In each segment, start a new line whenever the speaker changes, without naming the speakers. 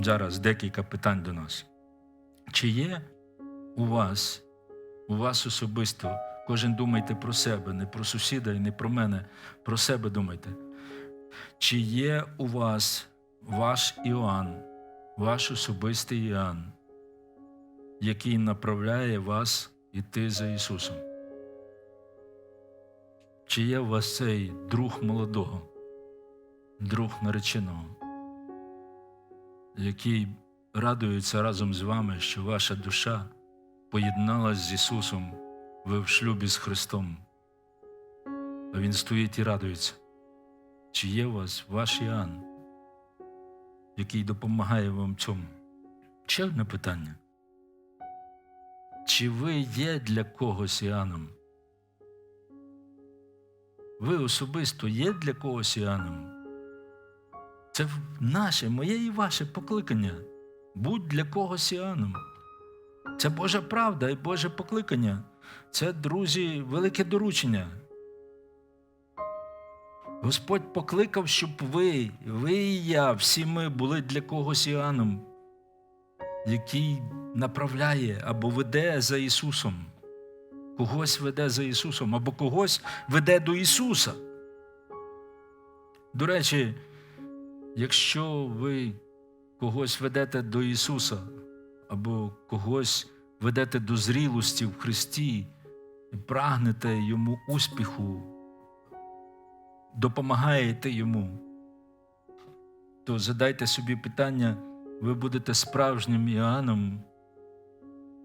зараз декілька питань до нас. Чи є у вас, у вас особисто, кожен думайте про себе, не про сусіда і не про мене, про себе думайте. Чи є у вас ваш Іоанн, ваш особистий Іоанн, який направляє вас іти за Ісусом? Чи є у вас цей друг молодого, друг нареченого, який радується разом з вами, що ваша душа поєдналась з Ісусом, ви в шлюбі з Христом, а Він стоїть і радується? Чи є у вас ваш Іоанн, який допомагає вам цьому? Ще одне питання. Чи ви є для когось Іоанном? Ви особисто є для когось Іоанном? Це наше, моє і ваше покликання. Будь для когось Іоанном. Це Божа правда і Боже покликання. Це, друзі, велике доручення. Господь покликав, щоб ви, ви і я, всі ми були для когось Іоанном, який направляє або веде за Ісусом. Когось веде за Ісусом, або когось веде до Ісуса. До речі, якщо ви когось ведете до Ісуса, або когось ведете до зрілості в Христі, і прагнете Йому успіху, допомагаєте Йому, то задайте собі питання, ви будете справжнім Іоанном.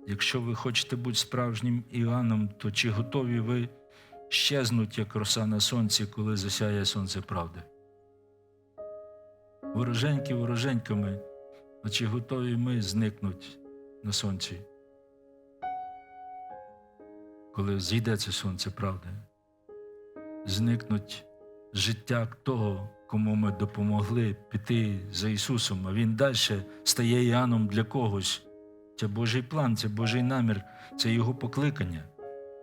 Якщо ви хочете бути справжнім Іоанном, то чи готові ви щезнуть, як роса на сонці, коли засяє сонце правди? Вороженьки вороженьками, а чи готові ми зникнуть на сонці? Коли зійде це сонце правди, зникнуть життя того, кому ми допомогли піти за Ісусом, а Він далі стає Іоанном для когось. Це Божий план, це Божий намір, це Його покликання.